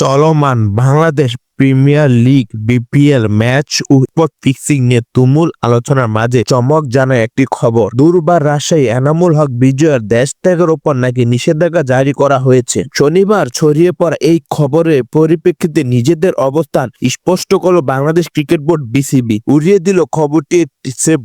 চলমান Bangladesh premier league, BPL match ও spot fixing নিয়ে তুমুল আলোচনার মাঝে চমক জানায় একটি খবর। দুর্বার রাজশাহী এনামুল হক বিজয়ের দেশ ত্যাগের ওপর নাকি নিষেধাজ্ঞা জারি করা হয়েছে? শনিবার ছড়িয়ে পড়া এই খবরের পরিপ্রেক্ষিতে নিজেদের অবস্থান স্পষ্ট করল বাংলাদেশ ক্রিকেট বোর্ড বিসিবি। উড়িয়ে দিল খবরটি সেফ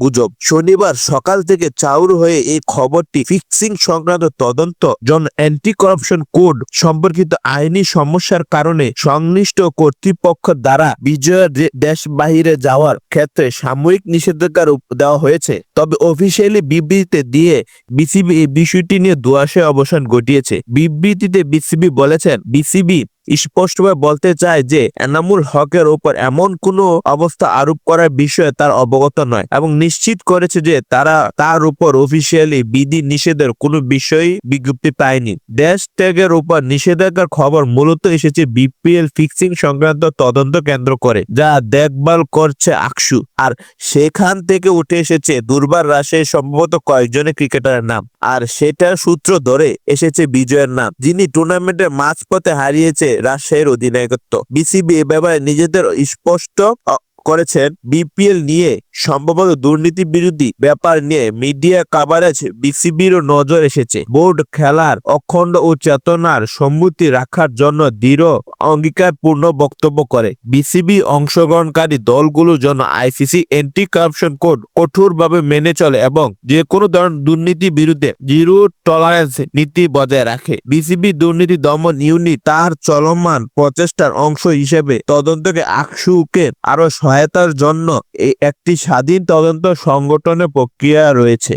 গুজব। শনিবার সকাল থেকে চাউর হয়ে এই খবরটি ফিক্সিং সংক্রান্ত তদন্ত, জন অ্যান্টি কারাপশন কোড সম্পর্কিত আইনি সমস্যার কারণে সংশ্লিষ্ট কর্তৃপক্ষ দ্বারা বিজয় দেশ বাহিরে যাওয়ার ক্ষেত্রে সাময়িক নিষেধাজ্ঞা দেওয়া হয়েছে। তবে অফিসিয়ালি বিবৃতিতে দিয়ে বিসিবি এই বিষয়টি নিয়ে দুয়াশে অবসান ঘটিয়েছে। বিবৃতিতে বিসিবি বলেছেন, বিসিবি স্পষ্টভাবে বলতে চায় যে এনামুল হকের উপর এমন কোনো অবস্থা আরোপ করার বিষয়ে তার অবগত নয় এবং নিশ্চিত করেছে যে তারা তার উপর অফিসিয়ালি বিধি নিষেধের কোনো বিষয়ই বিজ্ঞপ্তি পায়নি। দেশ ত্যাগের উপর নিষেধাজ্ঞার খবর মূলত এসেছে বিপিএল ফিক্সিং সংক্রান্ত তদন্ত কেন্দ্র করে, যা দেখভাল করছে আকসু, আর সেখান থেকে উঠে এসেছে দুর্বার রাজশাহী সম্ভবত কয়েকজনের ক্রিকেটারের নাম। আর সেটা সূত্র ধরে এসেছে বিজয়ের নাম, যিনি টুর্নামেন্টের মাঝপথে হারিয়েছে রাজশাহীর অধিনায়কত্ব। বিসিবি এ ব্যাপারে নিজেদের স্পষ্ট করেছেন বিপিএল নিয়ে সম্ভবত দুর্নীতি বিরোধী ব্যাপার নিয়ে মিডিয়া কাভারেজ বিসিবির নজর এসেছে। বোর্ড খেলার অখণ্ড ও চেতনার সম্মতি রাখার জন্য দৃঢ়, অঙ্গীকারপূর্ণ বক্তব্য করে। বিসিবি অংশগ্রহণকারী দলগুলোর জন্য আইসিসি অ্যান্টি কারাপশন কোড কঠোরভাবে মেনে চলে এবং যে কোনো ধরনের দুর্নীতি বিরুদ্ধে জিরো টলারেন্স নীতি বজায় রাখে। বিসিবি দুর্নীতি দমন ইউনিট তার চলমান প্রচেষ্টার অংশ হিসেবে তদন্তকে আকসুকে আরও সহায়তার জন্য একটি স্বাধীন তদন্ত সংগঠনের প্রক্রিয়া রয়েছে।